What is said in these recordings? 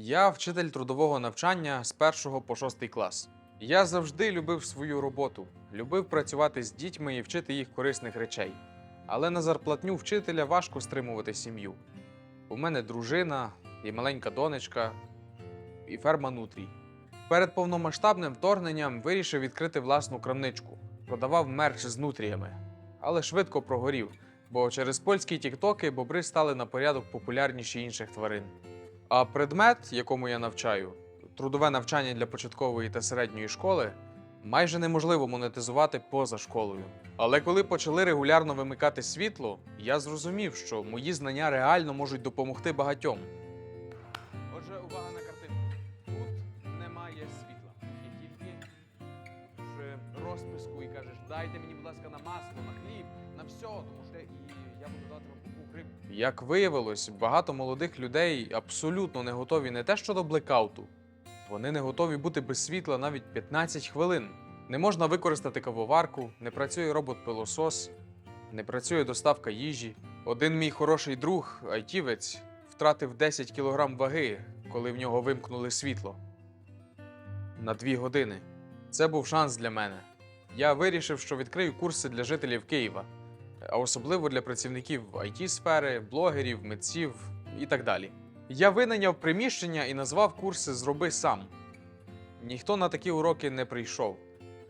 Я вчитель трудового навчання з 1 по 6 клас. Я завжди любив свою роботу, любив працювати з дітьми і вчити їх корисних речей. Але на зарплатню вчителя важко стримувати сім'ю. У мене дружина і маленька донечка, і ферма нутрій. Перед повномасштабним вторгненням вирішив відкрити власну крамничку, продавав мерч з нутріями, але швидко прогорів, бо через польські тіктоки бобри стали на порядок популярніші інших тварин. А предмет, якому я навчаю, трудове навчання для початкової та середньої школи, майже неможливо монетизувати поза школою. Але коли почали регулярно вимикати світло, я зрозумів, що мої знання реально можуть допомогти багатьом. Отже, увага на картинку. Тут немає світла. Є тільки ж розписку і кажеш, дайте мені, будь ласка, на масло, на хліб, на все, тому що і я буду давати вам. Як виявилось, багато молодих людей абсолютно не готові не те що до блекауту, вони не готові бути без світла навіть 15 хвилин. Не можна використати кавоварку, не працює робот-пилосос, не працює доставка їжі. Один мій хороший друг, айтівець, втратив 10 кілограм ваги, коли в нього вимкнули світло. На дві години. Це був шанс для мене. Я вирішив, що відкрию курси для жителів Києва, а особливо для працівників it сфери блогерів, митців і так далі. Я винайняв приміщення і назвав курси Зроби сам. Ніхто на такі уроки не прийшов.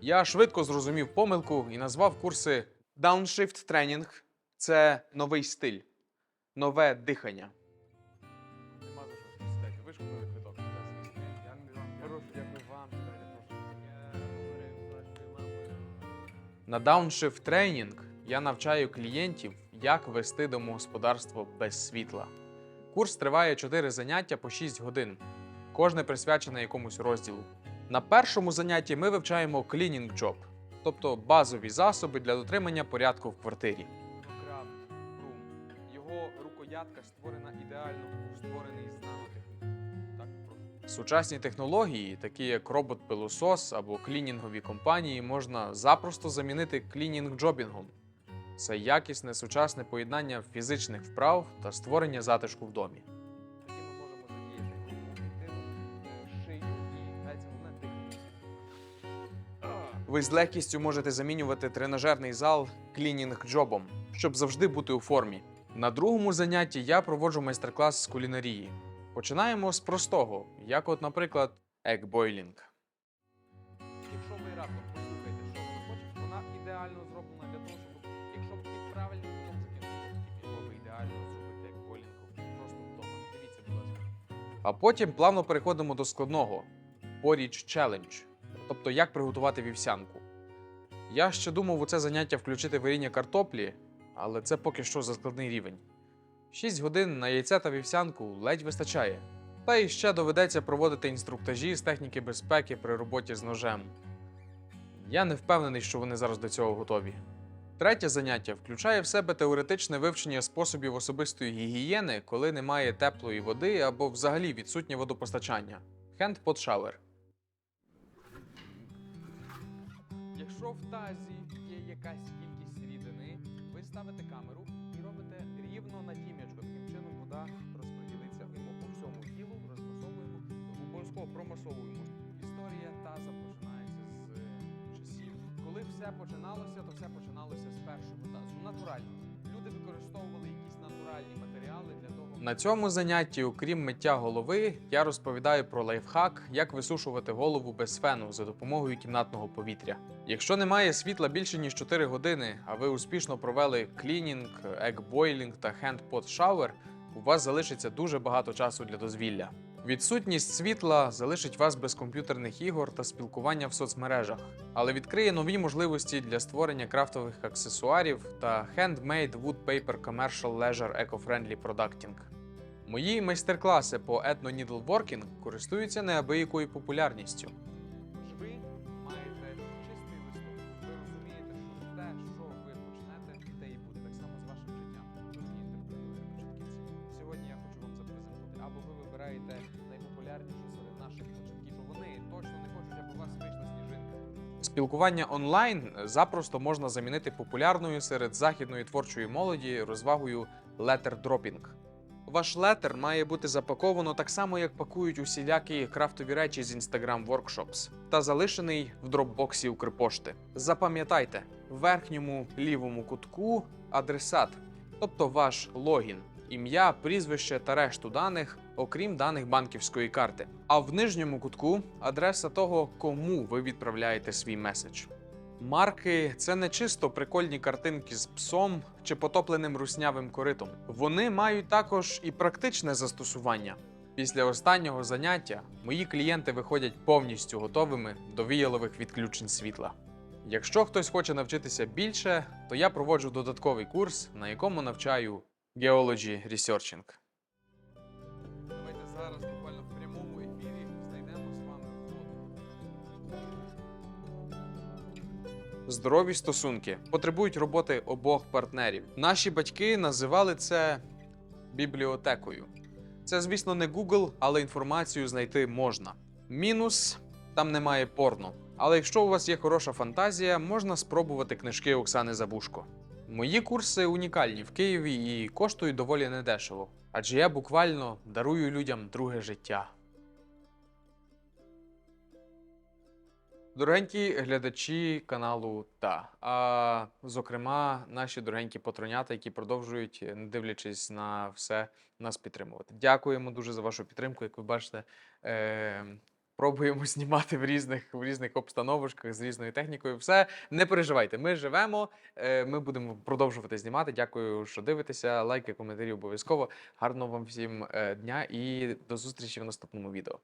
Я швидко зрозумів помилку і назвав курси Downshift Training. Це новий стиль, нове дихання. Мамою. На Downshift Training я навчаю клієнтів, як вести домогосподарство без світла. Курс триває 4 заняття по 6 годин, кожне присвячене якомусь розділу. На першому занятті ми вивчаємо cleaning job, тобто базові засоби для дотримання порядку в квартирі. Його рукоятка створена ідеально, був створений з. Сучасні технології, такі як робот-пилосос або клінінгові компанії, можна запросто замінити клінінг-джобінгом. Це якісне сучасне поєднання фізичних вправ та створення затишку в домі. Тоді ми можемо задіяти грудну клітину, шию і навіть головне. Ви з легкістю можете замінювати тренажерний зал клінінг-джобом, щоб завжди бути у формі. На другому занятті я проводжу майстер-клас з кулінарії. Починаємо з простого, як, от, наприклад, егбойлінг. Якщо ви раптом послухаєте, що вона хоче, вона ідеально зроблена для того, щоб під правильним кутом закинути, б ідеально зробити егбойлінг просто вдома. Дивіться, будь ласка. А потім плавно переходимо до складного Porridge Challenge, тобто як приготувати вівсянку. Я ще думав у це заняття включити варіння картоплі, але це поки що за складний рівень. 6 годин на яйця та вівсянку ледь вистачає. Та й ще доведеться проводити інструктажі з техніки безпеки при роботі з ножем. Я не впевнений, що вони зараз до цього готові. Третє заняття включає в себе теоретичне вивчення способів особистої гігієни, коли немає теплої води або взагалі відсутнє водопостачання. Hand pot shower. Якщо в тазі є якась кількість рідини, ви ставите камеру і робите рівно на тім'ячко. Таким чином вода розподілиться по всьому тілу, розмасовуємо, обов'язково промасовуємо. Історія таза починається з часів. Коли все починалося, то все починалося з першого тазу. Натурально. Люди використовували якісь натуральні матеріали для того. На цьому занятті, окрім миття голови, я розповідаю про лайфхак, як висушувати голову без фену за допомогою кімнатного повітря. Якщо немає світла більше ніж 4 години, а ви успішно провели клінінг, екбойлінг та хендпот шауер, у вас залишиться дуже багато часу для дозвілля. Відсутність світла залишить вас без комп'ютерних ігор та спілкування в соцмережах, але відкриє нові можливості для створення крафтових аксесуарів та handmade wood paper commercial leisure eco-friendly producting. Мої майстер-класи по етно-нідлворкінг користуються неабиякою популярністю. Спілкування онлайн запросто можна замінити популярною серед західної творчої молоді розвагою dropping. Ваш летер має бути запаковано так само, як пакують усілякі крафтові речі з Instagram Workshops та залишений в дропбоксі Укрпошти. Запам'ятайте, в верхньому лівому кутку адресат, тобто ваш логін, ім'я, прізвище та решту даних, окрім даних банківської карти. А в нижньому кутку адреса того, кому ви відправляєте свій меседж. Марки це не чисто прикольні картинки з псом чи потопленим руснявим коритом. Вони мають також і практичне застосування. Після останнього заняття мої клієнти виходять повністю готовими до віялових відключень світла. Якщо хтось хоче навчитися більше, то я проводжу додатковий курс, на якому навчаю Geology Researching. Давайте зараз буквально в прямому ефірі знайдемо з вами Здорові стосунки потребують роботи обох партнерів. Наші батьки називали це бібліотекою. Це, звісно, не Google, але інформацію знайти можна. Мінус там немає порно. Але якщо у вас є хороша фантазія, можна спробувати книжки Оксани Забушко. Мої курси унікальні в Києві і коштують доволі недешево, адже я буквально дарую людям друге життя. Дорогенькі глядачі каналу Та, а зокрема, наші дорогенькі патронята, які продовжують, не дивлячись на все, нас підтримувати. Дякуємо дуже за вашу підтримку. Як ви бачите, е, пробуємо знімати в різних, в різних обстановочках з різною технікою. Все, не переживайте, ми живемо, е, ми будемо продовжувати знімати. Дякую, що дивитеся. Лайки, коментарі обов'язково. Гарного вам всім е, дня і до зустрічі в наступному відео.